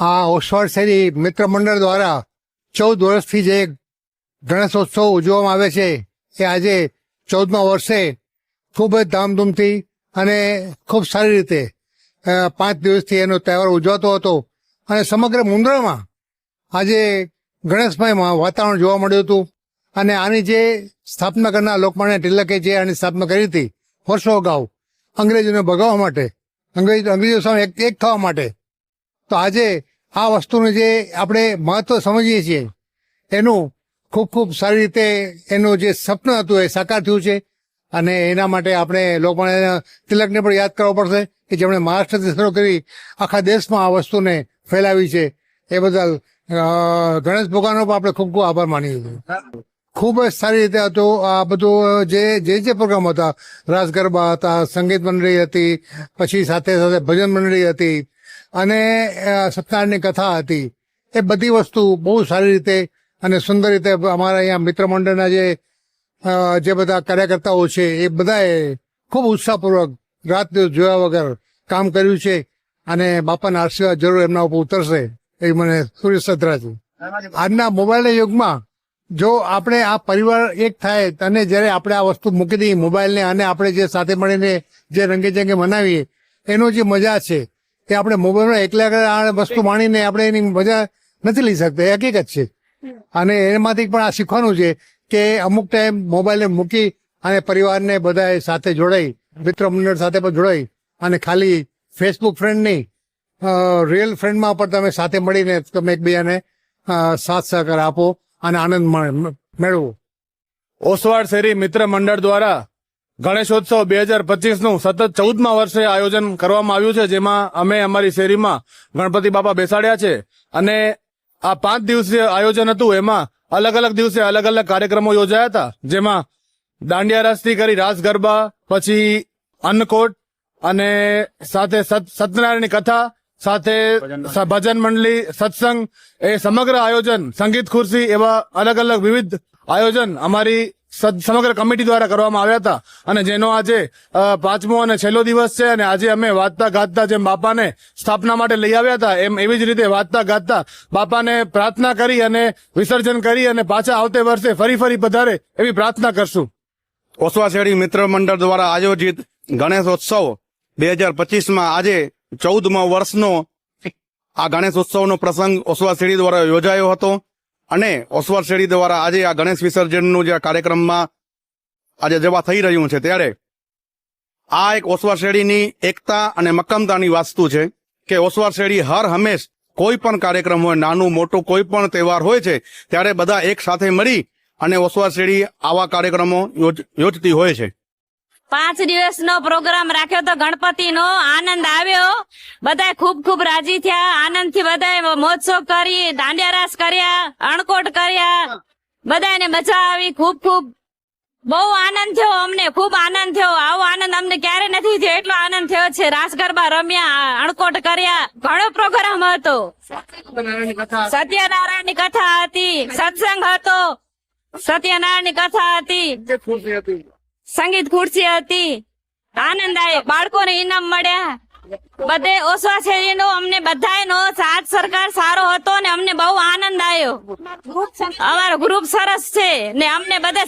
આ ઓસવાડ શેરી મિત્ર મંડળ દ્વારા ચૌદ વર્ષથી જે ગણેશોત્સવ ઉજવવામાં આવે છે, એ આજે ચૌદમા વર્ષે ખૂબ જ ધામધૂમથી અને ખૂબ સારી રીતે પાંચ દિવસથી એનો તહેવાર ઉજવાતો હતો. અને સમગ્ર મુંદ્રામાં આજે ગણેશમય વાતાવરણ જોવા મળ્યું હતું. અને આની જે સ્થાપના કરનાર લોકમાન્ય તિલકે જે આની સ્થાપના કરી હતી, વર્ષો અગાઉ, અંગ્રેજોને ભગાવવા માટે, અંગ્રેજ, અંગ્રેજો સામે એક થવા માટે, તો આજે આ વસ્તુનું જે આપણે મહત્વ સમજીએ છીએ, એનું ખૂબ ખૂબ સારી રીતે એનું જે સપનું હતું એ સાકાર થયું છે. અને એના માટે આપણે લોકમાન્ય તિલકને પણ યાદ કરવો પડશે કે જેમણે મહારાષ્ટ્રથી શરૂ કરી આખા દેશમાં આ વસ્તુને ફેલાવી છે. એ બદલ ગણેશ ભગવાનનો પણ આપણે ખૂબ ખૂબ આભાર માની લીધો ખૂબ જ સારી રીતે હતું આ બધું, જે જે જે પ્રોગ્રામ હતા, રાસ ગરબા હતા, સંગીત મંડળી હતી, પછી સાથે સાથે ભજન મંડળી હતી અને સત્યનારાયણની કથા હતી. એ બધી વસ્તુ બહુ સારી રીતે અને સુંદર રીતે અમારા અહીંયા મિત્ર મંડળના જે જે બધા કાર્યકર્તાઓ છે, એ બધાએ ખૂબ ઉત્સાહપૂર્વક રાત જોયા વગર કામ કર્યું છે અને બાપાના આશીર્વાદ જરૂર એમના ઉપર ઉતરશે એ મને સૂર્ય શ્રદ્ધા છે. આજના મોબાઈલના યુગમાં જો આપણે આ પરિવાર એક થાય અને જ્યારે આપણે આ વસ્તુ મૂકી દઈએ મોબાઈલને અને આપણે જે સાથે મળીને જે રંગે જંગે મનાવીએ, એનો જે મજા છે એ આપણે મોબાઈલમાં એકલા વસ્તુ માણીને આપણે એની મજા નથી લઈ શકતા. એ હકીકત છે. અને એમાંથી પણ આ શીખવાનું છે કે અમુક ટાઈમ મોબાઈલને મૂકી અને પરિવારને બધાએ સાથે જોડાઈ મિત્ર મંડળ સાથે પણ જોડાઈ અને ખાલી ફેસબુક ફ્રેન્ડ નહીં રિયલ ફ્રેન્ડમાં પણ તમે સાથે મળીને તમે એકબીજાને સાથ સહકાર આપો અને આનંદ મળે- મેળવો. ઓસવાડ શેરી મિત્ર મંડળ દ્વારા ગણેશોત્સવ બે હજાર પચીસનું સતત ચૌદમા વર્ષે આયોજન કરવામાં આવ્યું છે જેમાં અમે અમારી શેરીમાં ગણપતિ બાપા બેસાડ્યા છે. અને આ પાંચ દિવસીય આયોજન હતું એમાં અલગ અલગ દિવસે અલગ અલગ કાર્યક્રમો યોજાયા હતા જેમાં દાંડિયા રાસથી કરી રાસ ગરબા પછી અન્નકોટ અને સાથે સત- સત્યનારાયણની કથા સાથે ભજન મંડળી સત્સંગ એ સમગ્ર આયોજન સંગીત ખુરશી એવા અલગ અલગ વિવિધ આયોજન અમારી સમગ્ર કમિટી દ્વારા કરવામાં આવ્યા હતા. અને જેનો આજે પાંચમો અને છેલ્લો દિવસ છે અને આજે અમે વાંચતા ગાતા જેમ બાપાને સ્થાપના માટે લઈ આવ્યા હતા, એમ એવી જ રીતે વાંચતા ગાતા બાપાને પ્રાર્થના કરી અને વિસર્જન કરી અને પાછા આવતે વર્ષે ફરી ફરી પધારે એવી પ્રાર્થના કરશું. ઓસવાશેરી મિત્ર મંડળ દ્વારા આયોજિત ગણેશોત્સવ બે હજાર પચીસમાં આજે ચૌદમા વર્ષનો આ ગણેશોત્સવનો પ્રસંગ ઓસવાશેરી દ્વારા યોજાયો હતો. અને ઓસવાશેરી દ્વારા આજે આ ગણેશ વિસર્જનનું જે કાર્યક્રમમાં આજે જવા થઈ રહ્યું છે ત્યારે આ એક ઓસવાશેરીની એકતા અને મક્કમતાની વાસ્તુ છે કે ઓસવાશેરી હર હંમેશ કોઈ પણ કાર્યક્રમ હોય, નાનું મોટું કોઈ પણ તહેવાર હોય છે, ત્યારે બધા એક સાથે મળી અને ઓસવાશેરી આવા કાર્યક્રમો યોજ- યોજતી હોય છે. પાંચ દિવસનો પ્રોગ્રામ રાખ્યો તો ગણપતિનો આનંદ આવ્યો. બધાય ખૂબ ખૂબ રાજી થયા. આનંદથી બધા મોજશોખ કરી દાંડિયા રાસ કર્યા, અણકોટ કર્યા. બધાને મજા આવી. ખૂબ ખૂબ બહુ આનંદ થયો અમને. ખૂબ આનંદ થયો. આવો આનંદ અમને ક્યારે નથી થયો? એટલો આનંદ થયો છે. રાસ ગરબા રમ્યા, અણકોટ કર્યા. ઘણો પ્રોગ્રામ હતો. સત્યનારાયણની કથા હતી. સત્સંગ હતો. સત્યનારાયણની કથા હતી. સંગીત ખુરશી હતી. આનંદ આવ્યો બાળકોને ઇનામ મળ્યા. બધે ઓસવા શેરીનો અમને બધાયનો સાથ સરકાર સારો હતો ને અમને બહુ આનંદ આવ્યો. અમારો ગ્રુપ સરસ છે ને અમને બધે